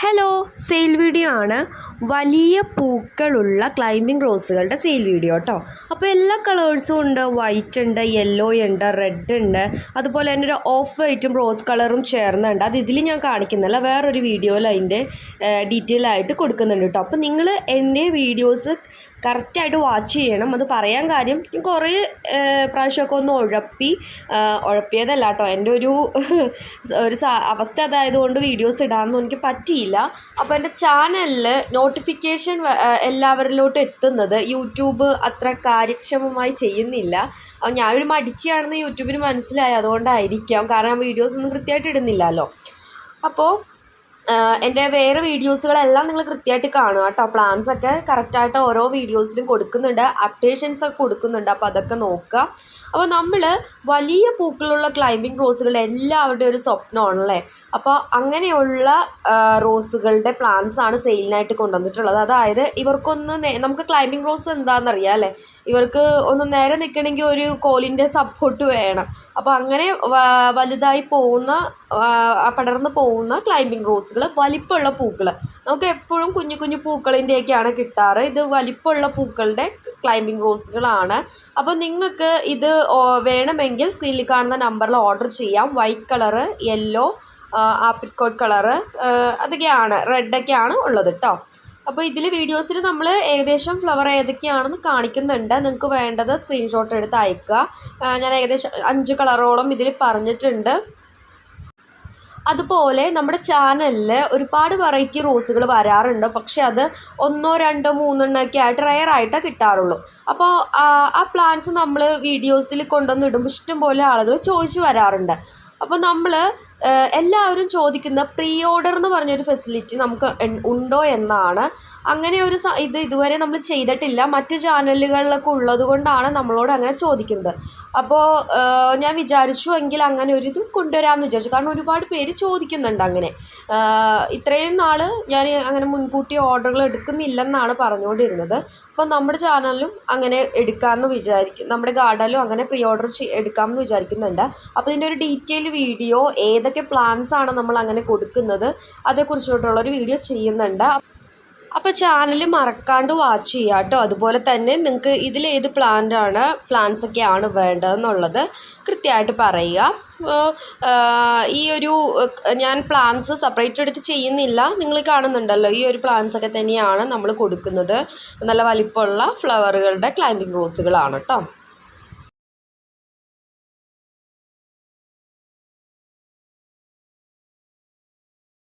Hello sale video ആണ് വലിയ പൂക്കളുള്ള ക്ലൈമ്പിംഗ് റോസുകളുടെ സെയിൽ വീഡിയോ കേട്ടോ അപ്പോൾ എല്ലാ കളേഴ്സും ഉണ്ട്. വൈറ്റ് ഉണ്ട് യെല്ലോ ഉണ്ട് റെഡ് ഉണ്ട്. അതുപോലെ തന്നെ ഒരു ഓഫ് വൈറ്റും റോസ് കളറും ചേർന്നുണ്ട്. അത് ഇതിൽ ഞാൻ കാണിക്കുന്നില്ല. വേറൊരു വീഡിയോയിൽ അതിന്റെ ഡീറ്റെയിൽ ആയിട്ട് കൊടുക്കുന്നുണ്ട് കേട്ടോ അപ്പോൾ നിങ്ങൾ എന്റെ വീഡിയോസ് കറക്റ്റായിട്ട് വാച്ച് ചെയ്യണം. അത് പറയാൻ കാര്യം കുറേ പ്രാവശ്യമൊക്കെ ഒന്ന് ഉഴപ്പി ഉഴപ്പിയതല്ല കേട്ടോ. എന്റെ ഒരു ഒരു അവസ്ഥ അതായതുകൊണ്ട് വീഡിയോസ് ഇടാനൊന്നും എനിക്ക് പറ്റിയില്ല. അപ്പോൾ എന്റെ ചാനലിൽ നോട്ടിഫിക്കേഷൻ എല്ലാവരിലോട്ട് എത്തുന്നത് യൂട്യൂബ് അത്ര കാര്യക്ഷമമായി ചെയ്യുന്നില്ല. അപ്പോൾ ഞാനൊരു മടിച്ചിയാണെന്ന് യൂട്യൂബിന് മനസ്സിലായി. അതുകൊണ്ടായിരിക്കാം. കാരണം വീഡിയോസ് ഒന്നും കൃത്യമായിട്ട് ഇടുന്നില്ലല്ലോ. അപ്പോൾ എന്റെ വേറെ വീഡിയോസുകളെല്ലാം നിങ്ങൾ കൃത്യമായിട്ട് കാണുക കേട്ടോ. പ്ലാൻസ് ഒക്കെ കറക്റ്റായിട്ട് ഓരോ വീഡിയോസിലും കൊടുക്കുന്നുണ്ട്. അപ്ഡേഷൻസ് ഒക്കെ കൊടുക്കുന്നുണ്ട്. അപ്പോൾ അതൊക്കെ നോക്കുക. അപ്പോൾ നമ്മൾ വലിയ പൂക്കളുള്ള ക്ലൈമ്പിംഗ് റോസുകൾ എല്ലാവരുടെയും ഒരു സ്വപ്നമാണല്ലേ? അപ്പോൾ അങ്ങനെയുള്ള റോസുകളുടെ പ്ലാൻസ് ആണ് സെയിലിനായിട്ട് കൊണ്ടുവന്നിട്ടുള്ളത്. അതായത് ഇവർക്കൊന്ന് നമുക്ക് ക്ലൈമ്പിംഗ് റോസ് എന്താണെന്നറിയാം അല്ലേ? ഇവർക്ക് ഒന്ന് നേരെ നിൽക്കണമെങ്കിൽ ഒരു കോലിന്റെ സപ്പോർട്ട് വേണം. അപ്പോൾ അങ്ങനെ വലുതായി പോകുന്ന പടർന്ന് പോകുന്ന ക്ലൈമ്പിംഗ് റോസുകൾ വലിപ്പമുള്ള പൂക്കൾ നമുക്ക് എപ്പോഴും കുഞ്ഞു കുഞ്ഞു പൂക്കളിന്റെയൊക്കെയാണ് കിട്ടാറ്. ഇത് വലിപ്പമുള്ള പൂക്കളുടെ ക്ലൈമ്പിംഗ് റോസുകളാണ് അപ്പോൾ നിങ്ങൾക്ക് ഇത് വേണമെങ്കിൽ സ്ക്രീനിൽ കാണുന്ന നമ്പറിൽ ഓർഡർ ചെയ്യാം. White colour yellow apricot colour അതൊക്കെയാണ്. റെഡൊക്കെയാണ് ഉള്ളത് കേട്ടോ അപ്പോൾ ഇതിൽ വീഡിയോസിൽ നമ്മൾ ഏകദേശം ഫ്ലവർ ഏതൊക്കെയാണെന്ന് കാണിക്കുന്നുണ്ട്. നിങ്ങൾക്ക് വേണ്ടത് സ്ക്രീൻഷോട്ട് എടുത്ത് അയക്കുക. ഞാൻ ഏകദേശം അഞ്ച് കളറോളം ഇതിൽ പറഞ്ഞിട്ടുണ്ട്. അതുപോലെ നമ്മുടെ ചാനലിൽ ഒരുപാട് വെറൈറ്റി റോസുകൾ വരാറുണ്ട്. പക്ഷെ അത് ഒന്നോ രണ്ടോ മൂന്നെണ്ണമൊക്കെ ആയിട്ട് റയർ ആയിട്ടേ കിട്ടാറുള്ളൂ. അപ്പോൾ ആ പ്ലാന്റ്സ് നമ്മൾ വീഡിയോസിൽ കൊണ്ടുവന്ന് ഇടുമ്പോൾ ഇഷ്ടംപോലെ ആളുകൾ ചോദിച്ചു വരാറുണ്ട്. അപ്പോൾ നമ്മൾ എല്ലാവരും ചോദിക്കുന്ന പ്രീ ഓർഡർ എന്ന് പറഞ്ഞൊരു ഫെസിലിറ്റി നമുക്ക് ഉണ്ടോ എന്നാണ്. അങ്ങനെ ഒരു ഇത് ഇതുവരെ നമ്മൾ ചെയ്തിട്ടില്ല. മറ്റു ചാനലുകളിലൊക്കെ ഉള്ളത് കൊണ്ടാണ് നമ്മളോട് അങ്ങനെ ചോദിക്കുന്നത്. അപ്പോൾ ഞാൻ വിചാരിച്ചു എങ്കിൽ അങ്ങനെ ഒരു ഇത് കൊണ്ടുവരാമെന്ന് വിചാരിച്ചു. കാരണം ഒരുപാട് പേര് ചോദിക്കുന്നുണ്ട് അങ്ങനെ. ഇത്രയും നാൾ ഞാൻ അങ്ങനെ മുൻകൂട്ടി ഓർഡറുകൾ എടുക്കുന്നില്ലെന്നാണ് പറഞ്ഞുകൊണ്ടിരുന്നത്. അപ്പോൾ നമ്മുടെ ചാനലിലും അങ്ങനെ എടുക്കാമെന്ന് വിചാരിക്കും നമ്മുടെ ഗാർഡനിലും അങ്ങനെ പ്രീ ഓർഡർ എടുക്കാമെന്ന് വിചാരിക്കുന്നുണ്ട്. അപ്പോൾ ഇതിന്റെ ഒരു ഡീറ്റെയിൽ വീഡിയോ ഏതൊക്കെ പ്ലാൻസ് ആണ് നമ്മൾ അങ്ങനെ കൊടുക്കുന്നത് അതേക്കുറിച്ചിട്ടുള്ളൊരു വീഡിയോ ചെയ്യുന്നുണ്ട്. അപ്പോൾ ചാനൽ മറക്കാണ്ട് വാച്ച് ചെയ്യുക കേട്ടോ അതുപോലെ തന്നെ നിങ്ങൾക്ക് ഇതിലേത് ഏത് പ്ലാന്റ് ആണ് പ്ലാന്റ്സ് ആണ് വേണ്ടതെന്നുള്ളത് കൃത്യമായിട്ട് പറയുക. ഈ ഒരു ഞാൻ പ്ലാന്റ്സ് സെപ്പറേറ്റ് എടുത്ത് ചെയ്യുന്നില്ല. നിങ്ങൾ കാണുന്നുണ്ടല്ലോ ഈ ഒരു പ്ലാന്റ്സ് ഒക്കെ തന്നെയാണ് നമ്മൾ കൊടുക്കുന്നത്. നല്ല വലിപ്പമുള്ള ഫ്ലവറുകളുടെ ക്ലൈമ്പിംഗ് റോസുകളാണ് കേട്ടോ